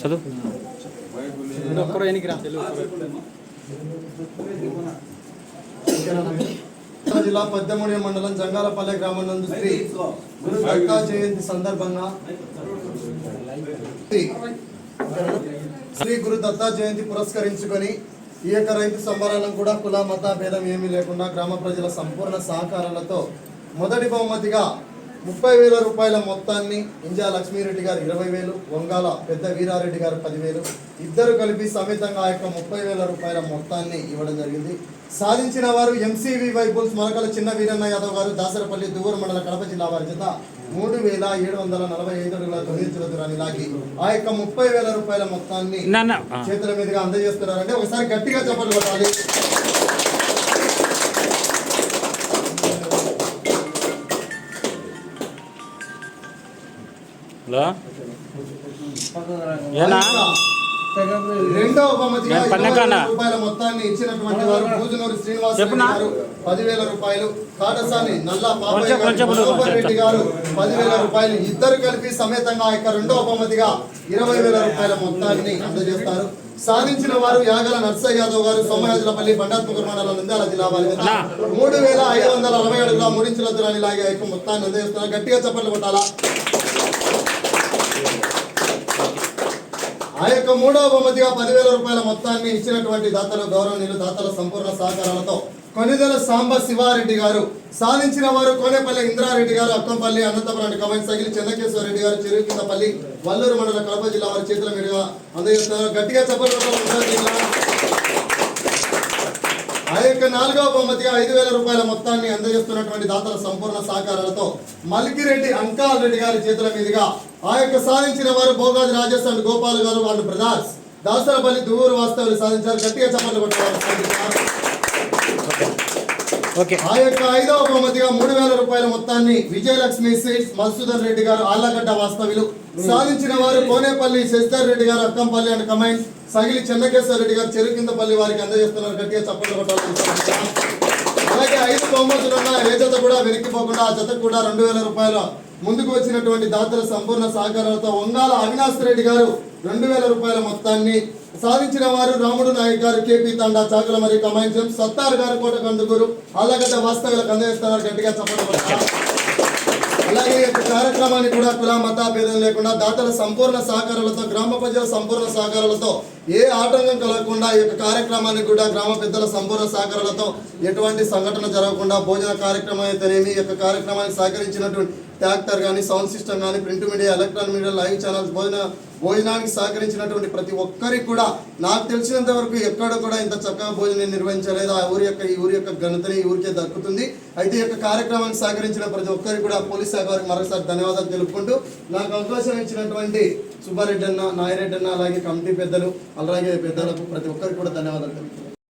చదువు. ఒక్కరో ఎనికి రా. జిల్లా పెద్దమూడి మండలం జంగాలపల్లె గ్రామం నందు శ్రీ గురు దత్తా జయంతి సందర్భంగా శ్రీ గురు దత్తా జయంతి పురస్కరించుకొని ఈ యొక్క రైతు సంబరాలను కూడా కుల మత భేదం ఏమీ లేకుండా గ్రామ ప్రజల సంపూర్ణ సహకారాలతో మొదటి బహుమతిగా ముప్పై వేల రూపాయల మొత్తాన్ని ఇంజా లక్ష్మీరెడ్డి గారు ఇరవై వేలు వంగాల పెద్ద వీరారెడ్డి గారు పదివేలు. ఇద్దరు కలిపి సమేతంగా ఆ యొక్క ముప్పై వేల రూపాయల మొత్తాన్ని ఇవ్వడం జరిగింది. సాధించిన వారు ఎంసీవి వైబుల్స్ మొలకల చిన్న వీరన్న యాదవ్ గారు దాసరపల్లి దువ్వూరు మండల కడప జిల్లా వారి చేత మూడు వేల ఏడు వందల నలభై ఐదు అడుగుల తొమ్మిది దూరాన్ని లాగి ఆ యొక్క ముప్పై వేల రూపాయల మొత్తాన్ని చేతుల మీదుగా అందజేస్తున్నారంటే ఒకసారి గట్టిగా చెప్పండి కొట్టాలి హలో ఏనా రెండవ బహుమతిగా రూపాయల మొత్తాన్ని ఇచ్చినటువంటి వారు పూజనూరు శ్రీనివాస్ చెప్పునా? రెడ్డి గారు పదివేల రూపాయలు కాటసాని నల్లా పాపయ్య. రెడ్డి గారు పదివేల రూపాయలు ఇద్దరు కలిపి సమేతంగా ఆ యొక్క రెండవ బహుమతిగా ఇరవై వేల రూపాయల మొత్తాన్ని అందజేస్తారు సాధించిన వారు యాగల నర్సయ్య యాదవ్ గారు సోమయాజులపల్లి బండాత్మకర్ మండలం నంద్యాల జిల్లా వారి. మూడు వేల ఐదు వందల అరవై అడుగుల మూడించుల దూరాన్ని లాగే యొక్క మొత్తాన్ని అందజేస్తున్నారు గట్టిగా చప్పట్లు కొట్టాలా ఆ యొక్క మూడవ బహుమతిగా పదివేల రూపాయల మొత్తాన్ని ఇచ్చినటువంటి దాతల గౌరవనీయులు దాతల సంపూర్ణ సహకారాలతో కొనిదెల సాంబ శివారెడ్డి గారు సాధించిన వారు కోనేపల్లి ఇంద్రారెడ్డి గారు అక్కంపల్లి అనంతపురం కమెంట్ సగిలి చెన్నకేశ్వర రెడ్డి గారు చెరుకిందపల్లి వల్లూరు మండల కడప జిల్లా వారి చేతుల మీదుగా అందజేస్తున్నారు. గట్టిగా చెప్పలు ఆ యొక్క నాలుగవ బహుమతిగా ఐదు వేల రూపాయల మొత్తాన్ని అందజేస్తున్నటువంటి దాతల సంపూర్ణ సహకారాలతో మల్కిరెడ్డి అంకాల్ రెడ్డి గారి చేతుల మీదుగా ఆ యొక్క సాధించిన వారు భోగాది రాజేష్ అండ్ గోపాల్ గారు అండ్ బ్రదర్స్. దాసరపల్లి దువ్వూరు వాస్తవులు సాధించారు. గట్టిగా చప్పట్లు కొట్టేవారు ఓకే. ఆ యొక్క ఐదవ బహుమతిగా మూడు వేల రూపాయల మొత్తాన్ని విజయలక్ష్మి సీట్స్ మధుసూదన్ రెడ్డి గారు ఆళ్ళగడ్డ వాస్తవ్యులు. సాధించిన వారు కోనేపల్లి శశిధర్ రెడ్డి గారు అక్కంపల్లి అండ్ కమైండ్ సగిలి చెన్నకేశ్వర రెడ్డి గారు చెరుకిందపల్లి వారికి అందజేస్తున్నారు. గట్టిగా చప్పట్లు కొట్టాలి అలాగే ఐదు బహుమతులు ఉన్న ఏ జత కూడా వెనక్కిపోకుండా ఆ జతకు కూడా రెండు వేల రూపాయల ముందుకు వచ్చినటువంటి దాతల సంపూర్ణ సహకారాలతో వంగాల అవినాష్ రెడ్డి గారు రెండు వేల రూపాయల మొత్తాన్ని సాధించిన వారు రాముడు నాయక్ గారు కేపీ తండా చాకల మరియు కమాయించం సత్తారు గారు కోట కందుకూరు అలాగడ్డ వాస్తవాలకు అందజేస్తున్నారు గట్టిగా చెప్పడం అలాగే ఈ యొక్క కార్యక్రమాన్ని కూడా కుల మత భేదం లేకుండా దాతల సంపూర్ణ సహకారాలతో గ్రామ ప్రజల సంపూర్ణ సహకారాలతో ఏ ఆటంకం కలగకుండా ఈ యొక్క కార్యక్రమాన్ని కూడా గ్రామ పెద్దల సంపూర్ణ సహకారాలతో ఎటువంటి సంఘటన జరగకుండా భోజన కార్యక్రమం అయితేనేమి ఈ యొక్క కార్యక్రమానికి సహకరించినటువంటి ట్యాక్టర్ కానీ సౌండ్ సిస్టమ్ కానీ print media electronic media live channels భోజన భోజనానికి సహకరించినటువంటి ప్రతి ఒక్కరికి కూడా నాకు తెలిసినంత వరకు ఎక్కడ కూడా ఇంత చక్కగా భోజనం నిర్వహించలేదు? ఆ ఊరి యొక్క ఈ ఊరి యొక్క ఘనతని ఈ ఊరికే దక్కుతుంది. అయితే ఈ యొక్క కార్యక్రమానికి సహకరించిన ప్రతి ఒక్కరికి కూడా పోలీస్ శాఖ వారికి మరోసారి ధన్యవాదాలు తెలుపుకుంటూ నాకు అవకాశం ఇచ్చినటువంటి సుబ్బారెడ్డి అన్న నాయరెడ్డి అన్న అలాగే కమిటీ పెద్దలు అలాగే పెద్దలకు ప్రతి ఒక్కరికి కూడా ధన్యవాదాలు తెలుపుతున్నాను.